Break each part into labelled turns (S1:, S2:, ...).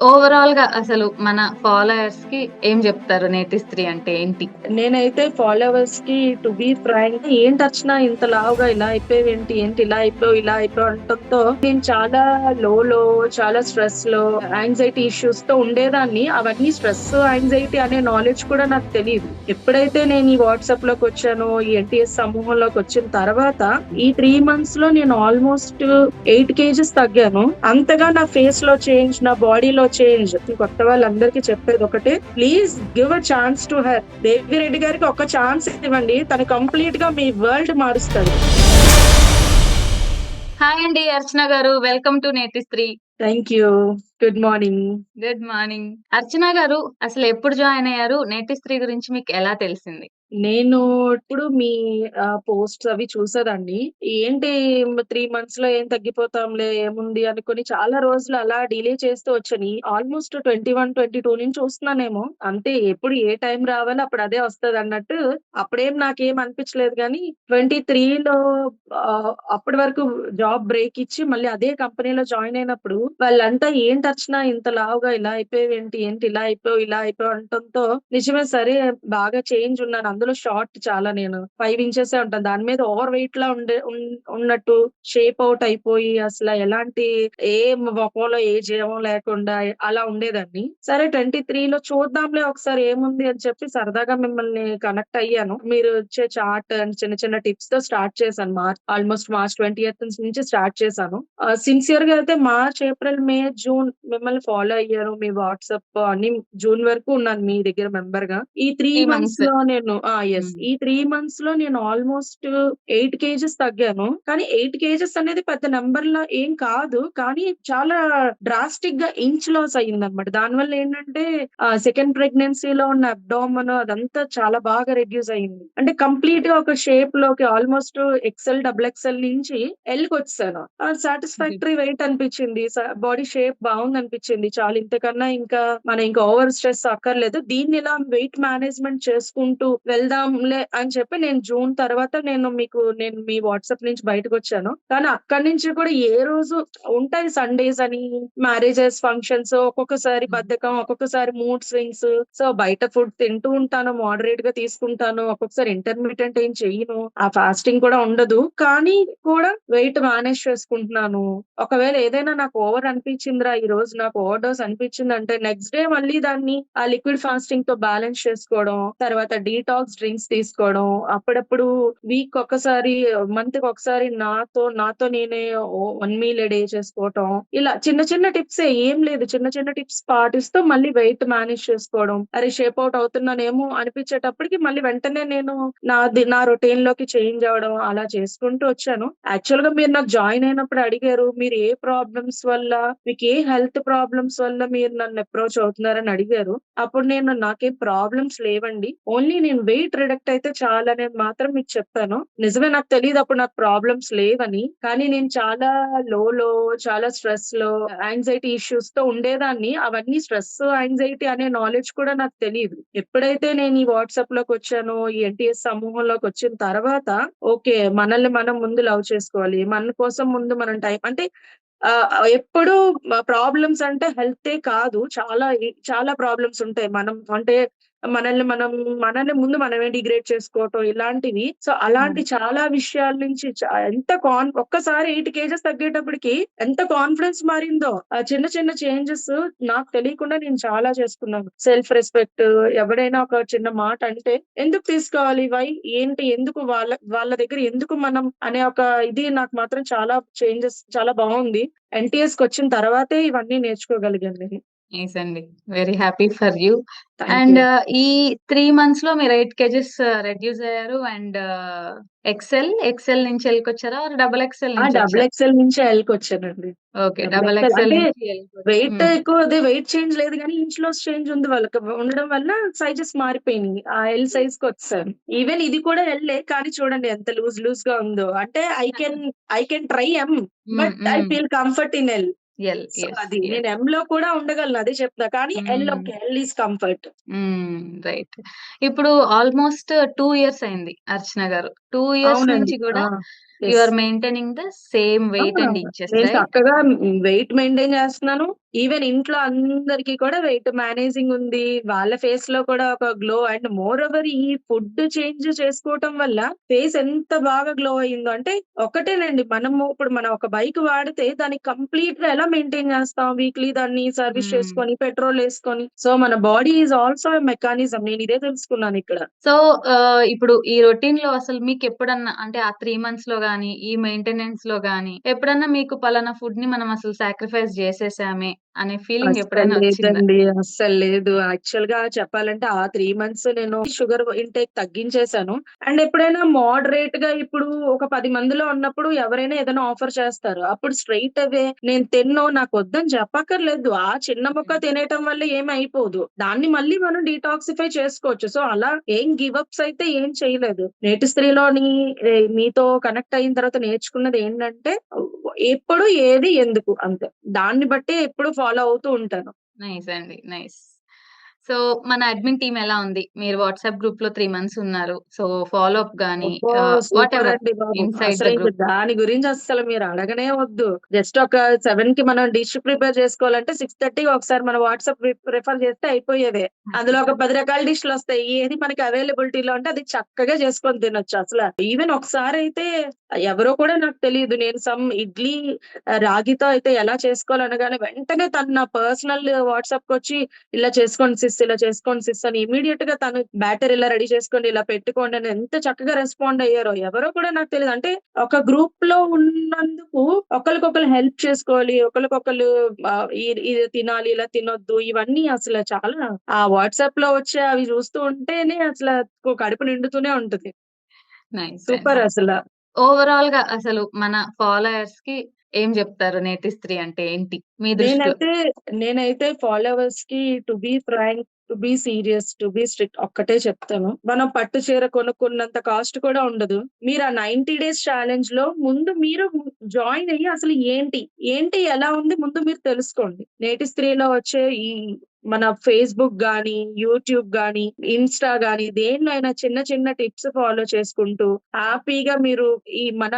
S1: ఓవరాల్గా అసలు మన ఫాలోయర్స్‌కి ఏం చెప్తారు నేటి స్త్రీ అంటే ఏంటి?
S2: నేనైతే ఫాలోవర్స్కి టు బీ ఫ్రాంక్ ఏంటి వచ్చినా ఇంత లావుగా ఇలా అయిపోయావు ఏంటి ఏంటి ఇలా అయిపోయావు, ఇలా అయిపోయావు అనటంతో నేను చాలా లోలో, చాలా స్ట్రెస్‌లో, యాంగ్జైటీ ఇష్యూస్‌తో ఉండేదాన్ని. అవన్నీ స్ట్రెస్, యాంగ్జైటీ అనే నాలెడ్జ్ కూడా నాకు తెలియదు ఎప్పుడైతే నేను ఈ వాట్సాప్‌లోకి వచ్చానో, ఈ ఎన్‌టీఎస్ సమూహంలోకి వచ్చిన తర్వాత ఈ 3 మంత్స్‌లో నేను ఆల్మోస్ట్ ఎయిట్ కేజెస్ తగ్గాను. అంతగా నా ఫేస్‌లో చేంజ్, నా బాడీలో చేంజ్ కొత్త వాళ్ళందరికీ చెప్పేది ఒకటే please give a chance to her. Devireddy గారికి ఒక ఛాన్స్ ఇవ్వండి. తను కంప్లీట్‌గా మీ వరల్డ్ మారుస్తాడు.
S1: హాయ్ అండి అర్చన గారు. Welcome to Netistree.
S2: Thank you. Good morning.
S1: Good morning. Archana గారు అసలు ఎప్పుడు జాయిన్ అయ్యారు? నేటిస్త్రీ గురించి మీకు ఎలా తెలిసింది?
S2: నేను ఇప్పుడు మీ ఆహ్, పోస్ట్స్ అవి చూసేదాన్ని. ఏంటి 3 మంత్స్‌లో ఏం తగ్గిపోతాంలే ఏముంది అనుకోని చాలా రోజులు అలా డిలే చేస్తూ వచ్చాను. ఆల్మోస్ట్ 21, 22 నుంచి చూస్తున్నానేమో. అంతే ఎప్పుడు ఏ టైం రావాలో అప్పుడు అదే వస్తదన్నట్టు అప్పుడేం నాకేం అనిపించలేదు గానీ 23లో ఆహ్, అప్పటి వరకు జాబ్ బ్రేక్ ఇచ్చి మళ్ళీ అదే కంపెనీలో జాయిన్ అయినప్పుడు వాళ్ళంతా ఏంటి అర్చన ఇంత లావుగా ఇలా అయిపోయావేంటి? ఏంటి ఇలా అయిపోయావు, ఇలా అయిపోయావు అనటంతో నిజమే సరే బాగా చేంజ్ ఉన్నాను. అందులో షార్ట్ చాలా నేను 5 ఇంచెసే ఉంటాను. దాని మీద ఓవర్ వెయిట్‌లా ఉండే ఉన్ ఉన్నట్టు షేప్ ఔట్ అయిపోయి అసల ఎలాంటి ఏ మొఖంలో ఏ జీవం లేకుండా అలా ఉండేదాన్ని. సరే 23లో చూద్దాంలే ఒకసారి ఏముంది అని చెప్పి సరదాగా మిమ్మల్ని కనెక్ట్ అయ్యాను. మీరు ఇచ్చే చార్ట్ అండ్ చిన్న చిన్న టిప్స్‌తో స్టార్ట్ చేశాను. మార్చ్ ఆల్మోస్ట్ మార్చ్ 20థ్ నుంచి స్టార్ట్ చేశాను. ఆహ్, సిన్సియర్‌గా అయితే మార్చ్, ఏప్రిల్, మే, జూన్ మిమ్మల్ని ఫాలో అయ్యాను. మీ వాట్సాప్ అన్ని జూన్ వరకు ఉన్నాను మీ దగ్గర మెంబర్‌గా. ఈ 3
S1: 3 మంత్స్.
S2: మంత్స్‌లో నేను
S1: హ్మ్.
S2: ఈ 3 మంత్స్‌లో నేను ఆల్మోస్ట్ 8 కేజెస్ తగ్గాను. కానీ 8 కేజెస్ అనేది పెద్ద నంబర్‌లా ఏం కాదు. కానీ చాలా డ్రాస్టిక్‌గా ఇంచ్ లాస్ అయిందన్నమాట. దానివల్ల ఏంటంటే సెకండ్ ప్రెగ్నెన్సీలో ఉన్న అబ్డామెన్ అదంతా చాలా బాగా రెడ్యూస్ అయింది. అంటే కంప్లీట్‌గా ఒక షేప్‌లోకి ఆల్మోస్ట్ ఎక్స్‌ఎల్, డబుల్ ఎక్స్‌ఎల్ నుంచి ఎల్‌కొచ్చేసాను. ఆహ్, సాటిస్ఫాక్టరీ వెయిట్ అనిపించింది. బాడీ షేప్ బావుందనిపించింది. చాలు ఇంతకన్నా ఇంకా మనం ఇంకా ఓవర్ స్ట్రెస్ అక్కర్లేదు. దీన్ని ఇలా వెయిట్ మేనేజ్‌మెంట్ చేసుకుంటూ వెళ్దాంలే అని చెప్పి నేను జూన్ తర్వాత నేను మీకు నేను మీ వాట్సాప్ నుంచి బయటకొచ్చాను. కానీ అక్కడి నుంచి కూడా ఏ రోజు ఉంటాయి సండేస్ అని, మ్యారేజెస్, ఫంక్షన్స్ ఒక్కొక్కసారి. బద్ధకం, ఒక్కొక్కసారి మూడ్ స్వింగ్స్. సో, బయట ఫుడ్ తింటూ ఉంటాను. మోడరేట్‌గా తీసుకుంటాను. ఒక్కొక్కసారి ఇంటర్మిటెంట్ ఏం చెయ్యను. ఆ ఫాస్టింగ్ కూడా ఉండదు. కానీ కూడా వెయిట్ మేనేజ్ చేసుకుంటున్నాను. ఒకవేళ ఏదైనా నాకు ఓవర్ అనిపించిందిరా ఈరోజు నాకు ఓవర్ డోస్ అనిపించిందంటే నెక్స్ట్ డే మళ్ళీ దాన్ని ఆ లిక్విడ్ ఫాస్టింగ్‌తో బ్యాలెన్స్ చేసుకోవడం. తర్వాత డీటాక్స్ డ్రింక్స్ తీసుకోవడం. అప్పుడప్పుడు వీక్ ఒక్కసారి, మంత్‌కి ఒకసారి నాతో నాతో నేనే వన్ మీల్ డే చేసుకోవటం. ఇలా చిన్న చిన్న టిప్స్ ఏం లేదు. చిన్న చిన్న టిప్స్ పాటిస్తూ మళ్ళీ వెయిట్ మేనేజ్ చేసుకోవడం. అరే షేప్ అవుట్ అవుతున్నానేమో అనిపించేటప్పటికి మళ్ళీ వెంటనే నేను నా నా రొటీన్లోకి చేంజ్ అవ్వడం అలా చేసుకుంటూ వచ్చాను. యాక్చువల్గా మీరు నాకు జాయిన్ అయినప్పుడు అడిగారు. మీరు ఏ ప్రాబ్లమ్స్ వల్ల మీకు ఏ హెల్త్ ప్రాబ్లమ్స్ వల్ల మీరు నన్ను అప్రోచ్ అవుతున్నారని అడిగారు. అప్పుడు నేను నాకేం ప్రాబ్లమ్స్ లేవండి. ఓన్లీ నేను వెయిట్ రిడక్ట్ అయితే చాలా నేను మాత్రం మీకు చెప్పాను. నిజమే నాకు తెలియదు అప్పుడు నాకు ప్రాబ్లమ్స్ లేవని. కానీ నేను చాలా లోలో, చాలా స్ట్రెస్లో యాంగ్జైటీ ఇష్యూస్‌తో ఉండేదాన్ని. అవన్నీ స్ట్రెస్, యాంగ్జైటీ అనే నాలెడ్జ్ కూడా నాకు తెలియదు ఎప్పుడైతే నేను ఈ వాట్సాప్లోకి వచ్చానో, ఈ ఎన్‌టీఎస్ సమూహంలోకి వచ్చిన తర్వాత ఓకే. మనల్ని మనం ముందు లవ్ చేసుకోవాలి. మన కోసం ముందు మనం టైం అంటే ఎప్పుడు ప్రాబ్లమ్స్ అంటే హెల్తే కాదు. చాలా చాలా ప్రాబ్లమ్స్ ఉంటాయి. మనం అంటే మనల్ని మనం మనల్ని ముందు మనమే డిగ్రేడ్ చేసుకోవటం ఇలాంటివి. సో, అలాంటి
S1: అవును.
S2: చాలా విషయాల నుంచి ఎంత కాన్ ఒక్కసారి 8 కేజెస్ తగ్గేటప్పటికి ఎంత కాన్ఫిడెన్స్ మారిందో. ఆ చిన్న చిన్న చేంజెస్ నాకు తెలియకుండా నేను చాలా చేసుకున్నాను. సెల్ఫ్ రెస్పెక్ట్ ఎవడైనా ఒక చిన్న మాట అంటే ఎందుకు తీసుకోవాలి? వై? ఏంటి? ఎందుకు వాళ్ళ వాళ్ళ దగ్గర ఎందుకు మనం అనే ఒక ఇది నాకు మాత్రం చాలా చేంజెస్ చాలా బావుంది. ఎన్‌టీఎస్‌కొచ్చిన తర్వాతే ఇవన్నీ నేర్చుకోగలిగాను నేను.
S1: నైస్ అండి. Very happy for you. And. ఈ 3 మంత్స్‌లో మీరు 8 కేజెస్ రెడ్యూస్ అయ్యారు. అండ్ ఎక్స్‌ఎల్, ఎక్స్‌ఎల్ నుంచి? Or double! నుంచి
S2: డబుల్? ఎక్స్‌ఎల్ నుంచి ఎల్‌కొచ్చానండి.
S1: ఓకే.
S2: డబుల్
S1: ఎల్‌కొచ్చారు.
S2: వెయిట్. ఎక్కువ అదే వెయిట్ చేంజ్ లేదు గానీ ఇంచ్ లాస్ చేంజ్ ఉంది వాళ్ళకి. ఉండడం వల్ల సైజెస్ మారిపోయినాయి. ఆ ఎల్ సైజ్‌కొచ్చేసాను. ఈవెన్ ఇది కూడా ఎల్లే కానీ చూడండి ఎంత లూజ్ లూజ్‌గా ఉందో. అంటే I can I can try M.
S1: Hmm.
S2: But I. Feel comfort in L.
S1: L.
S2: అది. నేను ఎమ్‌లో కూడా ఉండగలను అదే చెప్తున్నా. కానీ L. Okay. L is comfort.
S1: Right. ఇప్పుడు ఆల్మోస్ట్ 2 ఇయర్స్ అయింది అర్చన గారు. 2 ఇయర్స్. నుంచి! గూడా you. Are maintaining the same! Weight and inches
S2: నేను? చక్కగా వెయిట్ మెయింటైన్ చేస్తున్నాను. ఈవెన్ ఇంట్లో అందరికి కూడా వెయిట్ మేనేజింగ్ ఉంది. వాళ్ళ ఫేస్‌లో కూడా ఒక గ్లో అండ్ మోర్ ఓవర్ ఈ ఫుడ్ చేంజ్ చేసుకోవటం వల్ల ఫేస్ ఎంత బాగా గ్లో అయిందో అంటే ఒకటేనండి మనము ఇప్పుడు మనం ఒక బైక్ వాడితే దాన్ని కంప్లీట్‌గా ఎలా మెయింటైన్ చేస్తాం? వీక్లీ దాన్ని సర్విస్. చేసుకొని, పెట్రోల్ ఏసుకొని. సో, మన బాడీ ఈస్ ఆల్సో మెకానిజం. నేను ఇదే తెలుసుకున్నానిక్కడ.
S1: సో, ఆహ్, ఇప్పుడు ఈ రొటీన్‌లో అసలు మీకెప్పుడన్నా అంటే ఆ త్రీ మంత్స్లో గానీ ఈ మెయింటెనెన్స్లో గానీ ఎప్పుడన్నా మీకు పలానా ఫుడ్‌ని మనం అసలు సాక్రిఫైస్ చేసేసామే? అనే ఫీలింగ్
S2: అస్సలు
S1: ఎప్పుడైనా?
S2: లేదండి. అస్సలు లేదు. యాక్చువల్‌గా చెప్పాలంటే ఆ 3 మంత్స్ నేను షుగర్ ఇంటేక్ తగ్గించేసాను. అండ్ ఎప్పుడైనా మోడరేట్‌గా ఇప్పుడు ఒక 10 మందిలో ఉన్నప్పుడు ఎవరైనా ఏదైనా ఆఫర్ చేస్తారు. అప్పుడు స్ట్రెయిట్ అవే నేను తినను, నాకొద్దని చెప్పక్కర్లేదు. ఆ చిన్న ముక్క. తినేయటం వల్ల ఏమి అయిపోదు. దాన్ని మళ్ళీ మనం డీటాక్సిఫై చేసుకోవచ్చు. సో, అలా ఏం గివ్ అప్స్ అయితే ఏం చేయలేదు. నేటి స్త్రీలోని మీతో కనెక్ట్ అయిన తర్వాత నేర్చుకున్నది ఏంటంటే ఎప్పుడు, ఏది, ఎందుకు అంతే. దాన్ని బట్టి ఎప్పుడు ఫాలో అవుతూ ఉంటాను.
S1: నైస్ అండి. నైస్. సో, మన అడ్మిన్ టీమ్ ఎలా ఉంది? మీరు వాట్సాప్ గ్రూప్‌లో 3 మంత్స్ ఉన్నారు. సో, ఫాలో అప్ గాని
S2: అసలు
S1: గ్రూప్.
S2: దాని గురించి అస్సలు మీరు అడగనే వద్దు. జస్ట్ ఒక 7కి మనం డిష్ ప్రిపేర్ చేసుకోవాలంటే 6:30కి ఒకసారి మన వాట్సాప్ రి రిఫర్ చేస్తే అయిపోయేదే. అందులో ఒక 10 రకాల డిష్‌లొస్తాయి. ఏది మనకి అవైలబిలిటీలో ఉంటే అది చక్కగా చేసుకొని తినొచ్చు అసల. ఈవెన్ ఒకసారైతే ఎవరో కూడా నాకు తెలీదు. నేను సమ్ ఇడ్లీ రాగితో అయితే ఎలా చేసుకోవాలి అనగానే వెంటనే తను నా పర్సనల్ వాట్సాప్‌కొచ్చి ఇలా చేసుకోండి సిస్, ఇలా చేసుకోండి సిస్ అని ఇమ్మీడియేట్‌గా తను బ్యాటర్ ఇలా రెడీ చేసుకోండి, ఇలా పెట్టుకోండి అని ఎంత చక్కగా రెస్పాండ్ అయ్యారో. ఎవరో కూడా నాకు తెలీదు. అంటే ఒక గ్రూప్‌లో ఉన్నందుకు ఒకళ్ళకొకళ్ళు హెల్ప్ చేసుకోవాలి. ఆహ్, ఇది తినాలి, ఇలా తినొద్దు. ఇవన్నీ అసలు చాలా ఆ వాట్సాప్‌లో వచ్చే అవి చూస్తూ ఉంటేనే అసల కడుపు నిండుతూనే ఉంటది. సూపర్. అసల.
S1: ఓవరాల్‌గా అసలు మన ఫాలోయర్స్‌కి ఏం చెప్తారు నేటి స్త్రీ అంటే ఏంటి? మీ దృష్టిలో?
S2: నేనైతే ఫాలోవర్స్కి to be frank, to be serious, to be strict ఒక్కటే చెప్తాను. మనం పట్టు చీర కొనుక్కున్నంత కాస్ట్ కూడా ఉండదు. మీరు ఆ 90 డేస్ ఛాలెంజ్‌లో ముందు మీరు జాయిన్ అయ్యి అసలు ఏంటి? ఏంటి? ఎలా ఉంది? ముందు మీరు తెలుసుకోండి. నేటి స్త్రీలో వచ్చే ఈ మన ఫేస్‌బుక్ గాని, యూట్యూబ్ గాని, ఇన్‌స్టా గాని దేనిలో అయినా చిన్న చిన్న టిప్స్ ఫాలో చేసుకుంటూ హ్యాపీగా మీరు ఈ మన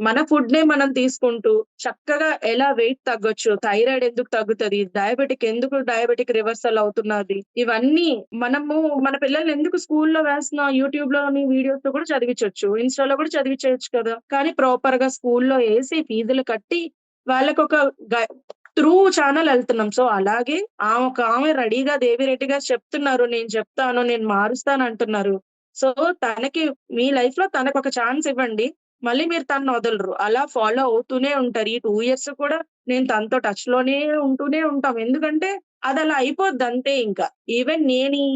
S2: మన ఫుడ్ నే మనం తీసుకుంటూ చక్కగా ఎలా వెయిట్ తగ్గొచ్చు, థైరాయిడ్ ఎందుకు తగ్గుతది, డయాబెటిక్ ఎందుకు డయాబెటిక్ రివర్సల్ అవుతున్నది. ఇవన్నీ మనము మన పిల్లల్ని ఎందుకు స్కూల్‌లో లోని వీడియోస్తో కూడా చదివించొచ్చు. ఇన్‌స్టాలో కూడా చదివించవచ్చు కదా! కానీ ప్రాపర్గా స్కూల్‌లో వేసి ఫీజులు కట్టి వాళ్ళకొక ఒక త్రూ ఛానల్ వెళ్తున్నాం సో, అలాగే ఆమె ఒక ఆమె రెడీగా దేవి రెడ్డిగా చెప్తున్నారు. నేను చెప్తాను, నేను మారుస్తాను అంటున్నారు సో, తనకి మీ లైఫ్లో తనకు ఒక ఛాన్స్ ఇవ్వండి. మళ్ళీ మీరు తను వదలరు. అలా ఫాలో అవుతూనే ఉంటారు. ఈ టూ ఇయర్స్ కూడా నేను తనతో టచ్లోనే ఉంటూనే ఉంటాం. ఎందుకంటే అది అలా అయిపోద్ది అంతే ఇంకా. ఈవెన్ నేను ఈ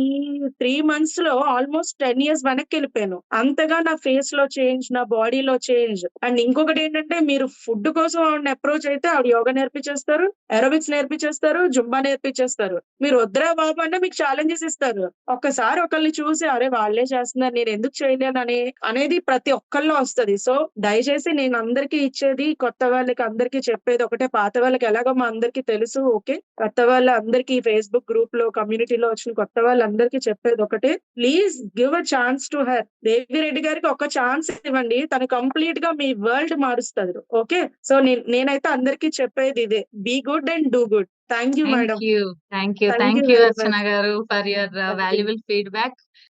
S2: 3 మంత్స్‌లో ఆల్‌మోస్ట్ 10 ఇయర్స్ వెనక్కి వెళ్ళిపోయాను అంతగా నా ఫేస్లో చేంజ్, నా బాడీలో చేంజ్. అండ్ ఇంకొకటి ఏంటంటే మీరు ఫుడ్ కోసం ఆవిడ అప్రోచ్ అయితే ఆవిడ యోగా నేర్పించేస్తారు, ఏరోబిక్స్ నేర్పించేస్తారు, జుంబా నేర్పించేస్తారు. మీరు వద్దరా బాబు అంటే మీకు ఛాలెంజెస్ ఇస్తారు. ఒక్కసారి ఒకళ్ళని చూసి అరే! వాళ్ళే చేస్తున్నారు నేను ఎందుకు చేయలేను అనే అనేది ప్రతి ఒక్కళ్ళలో వస్తది. సో, దయచేసి నేను అందరికీ ఇచ్చేది కొత్త వాళ్ళకి అందరికీ చెప్పేది ఒకటే పాత వాళ్ళకి ఎలాగో మా అందరికీ తెలుసు ఓకే. కొత్త వాళ్ళందరికీ ఫేస్‌బుక్ గ్రూప్‌లో, కమ్యూనిటీలో వచ్చిన కొత్త వాళ్ళందరికీ చెప్పేది ఒకటే. Please give a chance to her. Devi Reddy గారికి ఒక ఛాన్స్ ఇవ్వండి. తను కంప్లీట్‌గా మీ వరల్డ్ మారుస్తది. ఓకే. సో, నేను నేనైతే అందరికీ చెప్పేది ఇదే. Be good and do good. Thank you
S1: thank
S2: madam.
S1: You. Thank you. Archana. గారు ఫర్ యువర్. Valuable feedback.